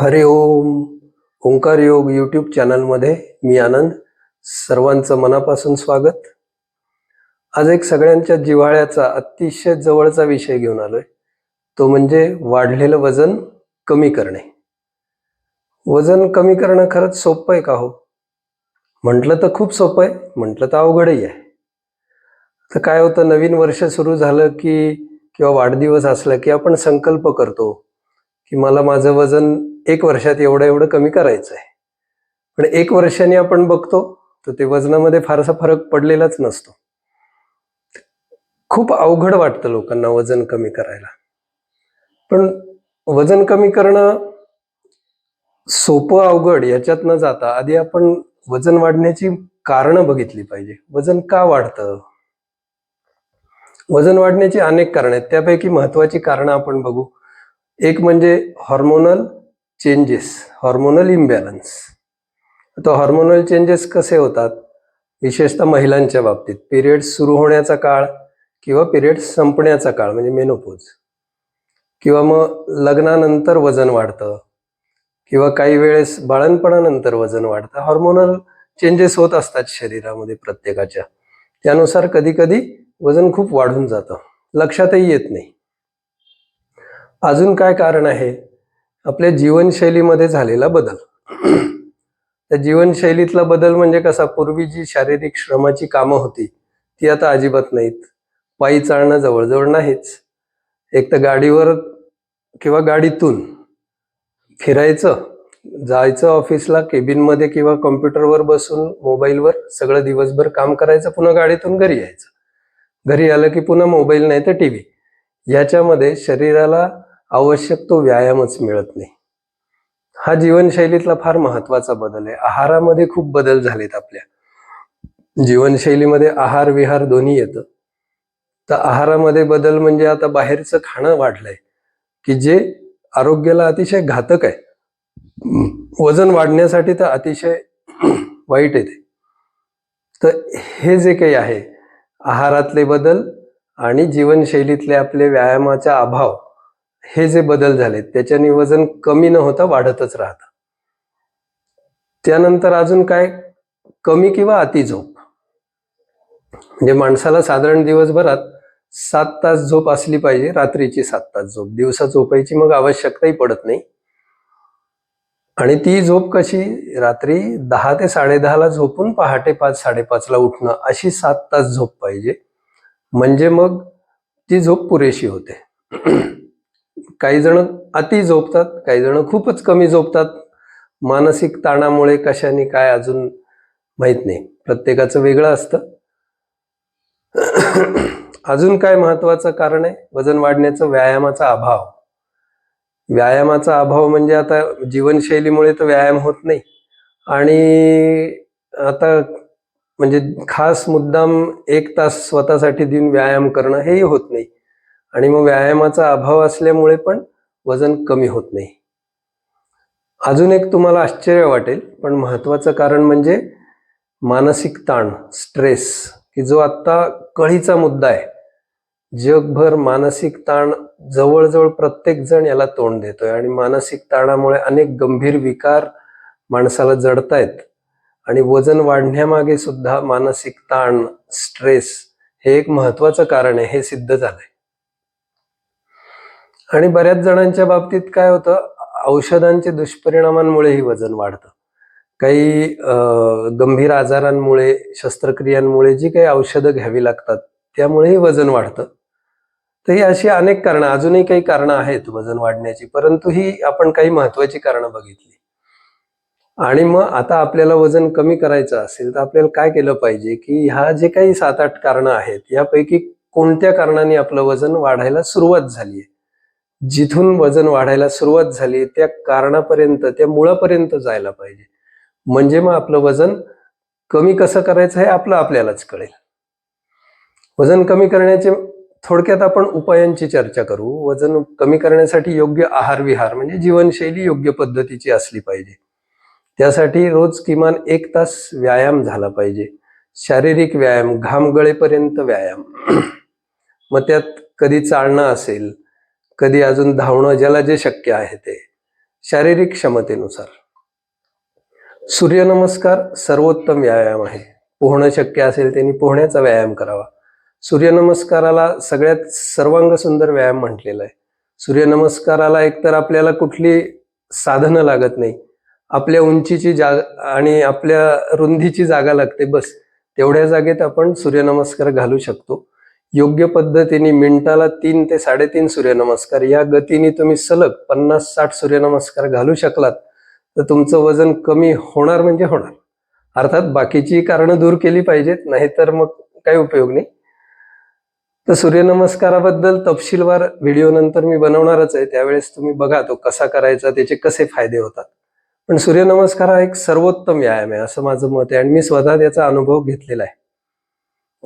हरि ओम. ओंकार योग यूट्यूब चॅनलमध्ये मी आनंद. सर्वांचं मनापासून स्वागत. आज एक सगळ्यांच्या जिव्हाळ्याचा अतिशय जवळचा विषय घेऊन आलोय. तो म्हणजे वाढलेलं वजन कमी करणे. वजन कमी करणं खरंच सोपं आहे का हो? म्हटलं तर खूप सोपं आहे म्हटलं तर अवघडही आहे. तर काय होतं नवीन वर्ष सुरू झालं की किंवा वाढदिवस असला की आपण संकल्प करतो की मला माझं वजन एक वर्षात एवढं एवढं कमी करायचं आहे पण एक वर्षाने आपण बघतो तर ते वजनामध्ये फारसा फरक पडलेलाच नसतो. खूप अवघड वाटतं लोकांना वजन कमी करायला. पण वजन कमी करणं सोपं अवघड याच्यात न जाता आधी आपण वजन वाढण्याची कारणं बघितली पाहिजे. वजन का वाढतं? वजन वाढण्याची अनेक कारणं आहेत. त्यापैकी महत्वाची कारणं आपण बघू. एक म्हणजे हॉर्मोनल चेंजेस हॉर्मोनल इम्बॅलन्स तर हॉर्मोनल चेंजेस कसे होतात? विशेषतः महिलांच्या बाबतीत. पिरियड्स सुरू होण्याचा काळ किंवा पिरियड्स संपण्याचा काळ म्हणजे मेनोपोज किंवा मग लग्नानंतर वजन वाढतं किंवा काही वेळेस बाळणपणानंतर वजन वाढतं. हॉर्मोनल चेंजेस होत असतात शरीरामध्ये प्रत्येकाच्या. त्यानुसार कधी कधी वजन खूप वाढून जातं. लक्षातही येत नाही. अजून काय कारण आहे? आपल्या जीवनशैलीमध्ये झालेला बदल. त्या जीवनशैलीतला बदल म्हणजे कसा? पूर्वी जी शारीरिक श्रमाची कामं होती ती आता अजिबात नाहीत. पायी चालणं जवळजवळ नाहीच. एक तर गाडीवर किंवा गाडीतून फिरायचं जायचं ऑफिसला केबिनमध्ये किंवा कॉम्प्युटरवर बसून मोबाईलवर सगळं दिवसभर काम करायचं पुन्हा गाडीतून घरी यायचं. घरी आलं की पुन्हा मोबाईल नाही तर टी व्ही. याच्यामध्ये शरीराला आवश्यक तो व्यायामच मिळत नाही. हा जीवनशैलीतला फार महत्त्वाचा बदल आहे. आहारामध्ये खूप बदल झालेत आपल्या. जीवनशैलीमध्ये आहार विहार दोन्ही येतं. तर आहारामध्ये बदल म्हणजे आता बाहेरचं खाणं वाढलंय की जे आरोग्याला अतिशय घातक आहे. वजन वाढण्यासाठी तर अतिशय वाईट येते तर हे जे काही आहे आहारातले बदल आणि जीवनशैलीतले आपले व्यायामाचा अभाव हे जे बदल झालेत त्याच्याने वजन कमी न होता वाढतच राहतं. त्यानंतर अजून काय? कमी किंवा अति झोप. म्हणजे माणसाला साधारण दिवसभरात सात तास झोप असली पाहिजे रात्रीची सात तास झोप. दिवसा झोपायची मग आवश्यकताही पडत नाही. आणि ती झोप कशी? रात्री दहा ते साडेदहाला झोपून पहाटे पाच साडेपाचला उठणं अशी सात तास झोप पाहिजे. म्हणजे मग ती झोप पुरेशी होते. काही जण अति झोपतात काही जण खूपच कमी झोपतात. मानसिक ताणामुळे कशाने काय अजून माहीत नाही. प्रत्येकाचं वेगळं असतं. अजून काय महत्वाचं कारण आहे? वजन वाढण्याचं व्यायामाचा अभाव. व्यायामाचा अभाव म्हणजे आता जीवनशैलीमुळे तर व्यायाम होत नाही. आणि आता म्हणजे खास मुद्दाम एक तास स्वतःसाठी देऊन व्यायाम करणं हेही होत नाही. आणि मग व्यायामाचा अभाव असल्यामुळे पण वजन कमी होत नाही. अजून एक तुम्हाला आश्चर्य वाटेल पण महत्वाचं कारण म्हणजे मानसिक ताण स्ट्रेस की जो आत्ता कळीचा मुद्दा आहे. जगभर मानसिक ताण जवळजवळ प्रत्येक जण याला तोंड देतोय आणि मानसिक ताणामुळे अनेक गंभीर विकार माणसाला जडतायत. आणि वजन वाढण्यामागे सुद्धा मानसिक ताण स्ट्रेस हे एक महत्वाचं कारण आहे हे सिद्ध झालंय. आणि बऱ्याच जणांच्या बाबतीत काय होतं औषधांचे दुष्परिणामांमुळेही वजन वाढतं. काही गंभीर आजारांमुळे शस्त्रक्रियांमुळे जी काही औषधं घ्यावी लागतात त्यामुळेही वजन वाढतं. तर ही अशी अनेक कारणं अजूनही काही कारणं आहेत वजन वाढण्याची परंतु ही आपण काही महत्वाची कारणं बघितली. आणि मग आता आपल्याला वजन कमी करायचं असेल तर आपल्याला काय केलं पाहिजे की ह्या जे काही सात आठ कारणं आहेत यापैकी कोणत्या कारणाने आपलं वजन वाढायला सुरुवात झाली आहे? जिथून वजन वाढायला सुरुवात झाली त्या कारणापर्यंत त्या मुळापर्यंत जायला पाहिजे. म्हणजे मग आपलं वजन कमी कसं करायचं हे आपलं आपल्यालाच कळेल. वजन कमी करण्याचे थोडक्यात आपण उपायांची चर्चा करू. वजन कमी करण्यासाठी योग्य आहार विहार म्हणजे जीवनशैली योग्य पद्धतीची असली पाहिजे. त्यासाठी रोज किमान एक तास व्यायाम झाला पाहिजे. शारीरिक व्यायाम घाम गळेपर्यंत व्यायाम. मग त्यात कधी चालणं असेल कधी अजून धावणं ज्याला जे शक्य आहे ते. शारीरिक क्षमतेनुसार. सूर्यनमस्कार सर्वोत्तम व्यायाम आहे. पोहणं शक्य असेल त्यांनी पोहण्याचा व्यायाम करावा. सूर्यनमस्काराला सगळ्यात सर्वांग सुंदर व्यायाम म्हटलेला आहे. सूर्यनमस्काराला एकतर आपल्याला कुठली साधनं लागत नाही. आपल्या उंचीची जाग आणि आपल्या रुंदीची जागा लागते बस. तेवढ्या जागेत आपण सूर्यनमस्कार घालू शकतो. योग्य पद्धतीने मिनिटाला तीन ते साडेतीन सूर्यनमस्कार. या गतीने तुम्ही सलग पन्नास साठ सूर्यनमस्कार घालू शकलात तर तुमचं वजन कमी होणार म्हणजे होणार. अर्थात बाकीची कारणं दूर केली पाहिजेत नाहीतर मग काही उपयोग नाही. तर सूर्यनमस्काराबद्दल तपशीलवार व्हिडिओ नंतर मी बनवणारच आहे. त्यावेळेस तुम्ही बघा तो कसा करायचा त्याचे कसे फायदे होतात. पण सूर्यनमस्कार हा एक सर्वोत्तम व्यायाम आहे असं माझं मत आहे. आणि मी स्वतः त्याचा अनुभव घेतलेला आहे.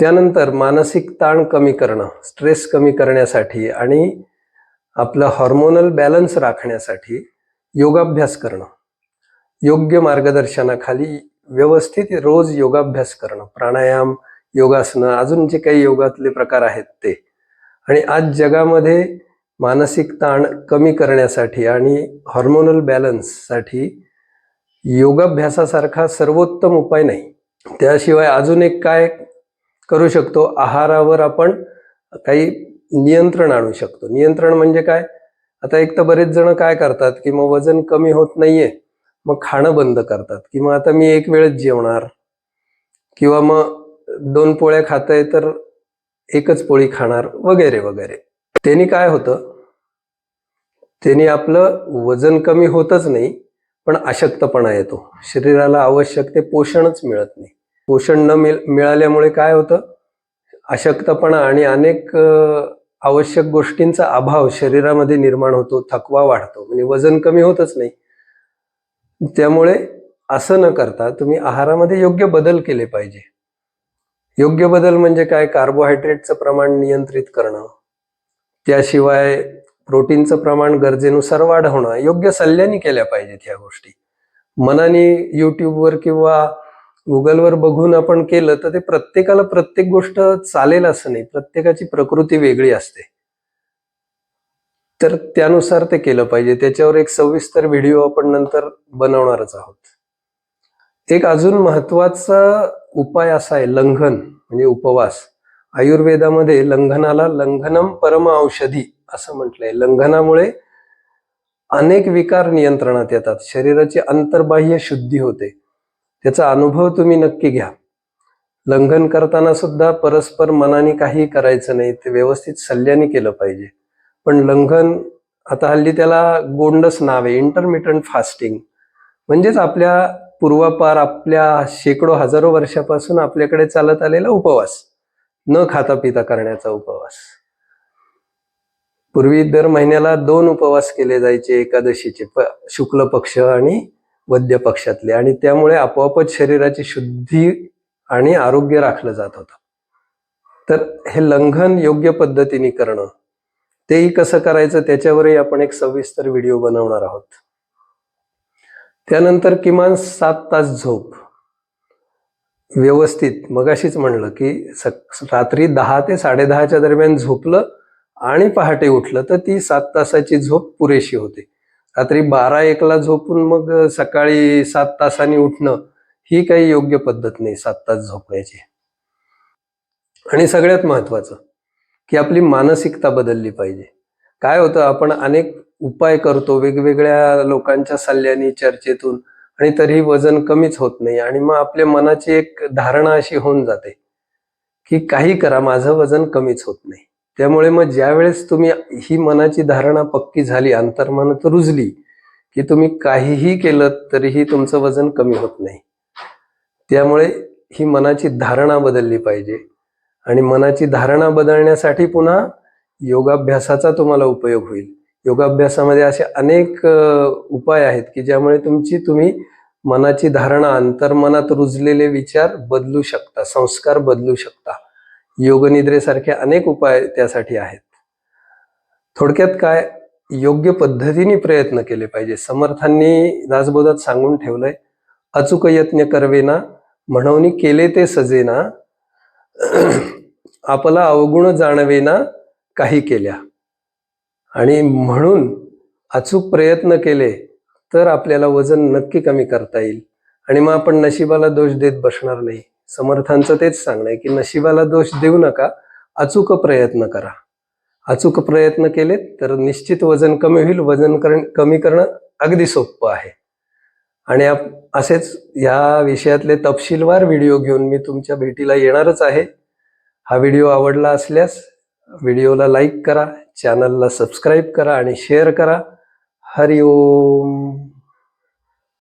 त्यानंतर मानसिक ताण कमी करणं स्ट्रेस कमी करण्यासाठी आणि आपलं हॉर्मोनल बॅलन्स राखण्यासाठी योगाभ्यास करणं. योग्य मार्गदर्शनाखाली व्यवस्थित रोज योगाभ्यास करणं प्राणायाम योगासनं अजून जे काही योगातले प्रकार आहेत ते. आणि आज जगामध्ये मानसिक ताण कमी करण्यासाठी आणि हॉर्मोनल बॅलन्ससाठी योगाभ्यासासारखा सर्वोत्तम उपाय नाही. त्याशिवाय अजून एक काय करू शकतो. आहारावर आपण काही नियंत्रण आणू शकतो. नियंत्रण म्हणजे काय? आता एक तर बरेच जण काय करतात की मग वजन कमी होत नाहीये मग खाणं बंद करतात. किंवा आता मी एक वेळच जेवणार किंवा मग दोन पोळ्या खाताय तर एकच पोळी खाणार वगैरे वगैरे. त्यांनी काय होतं? त्यांनी आपलं वजन कमी होतच नाही पण अशक्तपणा येतो. शरीराला आवश्यक ते पोषणच मिळत नाही. पोषण न मिळ मिळाल्यामुळे काय होतं? अशक्तपणा आणि अनेक आवश्यक गोष्टींचा अभाव शरीरामध्ये निर्माण होतो थकवा वाढतो म्हणजे वजन कमी होतच नाही. त्यामुळे असं न करता तुम्ही आहारामध्ये योग्य बदल केले पाहिजे. योग्य बदल म्हणजे काय? कार्बोहायड्रेटचं प्रमाण नियंत्रित करणं. त्याशिवाय प्रोटीनचं प्रमाण गरजेनुसार वाढवणं. योग्य सल्ल्याने केल्या पाहिजेत ह्या गोष्टी. मनाने युट्यूबवर किंवा गुगलवर बघून आपण केलं तर ते प्रत्येकाला प्रत्येक गोष्ट चालेल असं नाही. प्रत्येकाची प्रकृती वेगळी असते. तर त्यानुसार ते केलं पाहिजे. त्याच्यावर एक सविस्तर व्हिडिओ आपण नंतर बनवणारच आहोत. एक अजून महत्त्वाचा उपाय असा आहे लंघन म्हणजे उपवास. आयुर्वेदामध्ये लंघनाला लंघनम परम औषधी असं म्हटलंय. लंघनामुळे अनेक विकार नियंत्रणात येतात. शरीराची अंतर्बाह्य शुद्धी होते. त्याचा अनुभव तुम्ही नक्की घ्या. लंघन करताना सुद्धा परस्पर मनाने काही करायचं नाही ते व्यवस्थित सल्ल्याने केलं पाहिजे. पण लंघन आता हल्ली त्याला गोंडस नाव आहे इंटरमिटंट फास्टिंग म्हणजेच आपल्या पूर्वापार आपल्या शेकडो हजारो वर्षापासून आपल्याकडे चालत आलेला उपवास. न खाता पिता करण्याचा उपवास. पूर्वी दर महिन्याला दोन उपवास केले जायचे एकादशीचे प शुक्ल पक्ष आणि वद्य पक्षातले. आणि त्यामुळे आपोआपच शरीराची शुद्धी आणि आरोग्य राखलं जात होतं. तर हे लंघन योग्य पद्धतीने करणं तेही कसं करायचं त्याच्यावरही आपण एक सविस्तर व्हिडिओ बनवणार आहोत. त्यानंतर किमान सात तास झोप. व्यवस्थित मगाशीच म्हणलं की रात्री दहा ते साडेदहाच्या दरम्यान झोपलं आणि पहाटे उठलं तर ती सात तासाची झोप पुरेशी होते. रात्री बारा एकला झोपून मग सकाळी सात तासांनी उठणं ही काही योग्य पद्धत नाही सात तास झोपण्याची आणि सगळ्यात महत्वाचं की आपली मानसिकता बदलली पाहिजे. काय होतं आपण अनेक उपाय करतो वेगवेगळ्या लोकांच्या सल्ल्याने चर्चेतून आणि तरीही वजन कमीच होत नाही आणि मग आपल्या मनाची एक धारणा अशी होऊन जाते की काही करा माझं वजन कमीच होत नाही. त्यामुळे मग ज्या वेळेस तुम्ही ही मनाची धारणा पक्की झाली अंतर्मनात रुजली की तुम्ही काहीही केलं तरीही तुमचं वजन कमी होत नाही. त्यामुळे ही मनाची धारणा बदलली पाहिजे. आणि मनाची धारणा बदलण्यासाठी पुन्हा योगाभ्यासाचा तुम्हाला उपयोग होईल. योगाभ्यासामध्ये असे अनेक उपाय आहेत की ज्यामुळे तुमची तुम्ही मनाची धारणा अंतर्मनात रुजलेले विचार बदलू शकता संस्कार बदलू शकता. योगनिद्रेसारखे अनेक उपाय त्यासाठी आहेत. थोडक्यात काय? योग्य पद्धतीने प्रयत्न केले पाहिजे. समर्थांनी दासबोधात सांगून ठेवलंय अचूक यत्न करवेना म्हणून केले ते सजेना आपला अवगुण जाणवेना काही केल्या. आणि म्हणून अचूक प्रयत्न केले तर आपल्याला वजन नक्की कमी करता येईल. आणि मग आपण नशिबाला दोष देत बसणार नाही. समर्थांचं तेच सांगणं आहे की नशिबाला दोष देऊ नका अचूक प्रयत्न करा. अचूक प्रयत्न केले तर निश्चित वजन कमी होईल वजन करण कमी करणं अगदी सोपं आहे. आणि आप- असेच या विषयातले तपशीलवार व्हिडिओ घेऊन मी तुमच्या भेटीला येणारच आहे. हा व्हिडिओ आवडला असल्यास व्हिडिओला लाईक करा चॅनलला सबस्क्राईब करा आणि शेअर करा. हरिओम.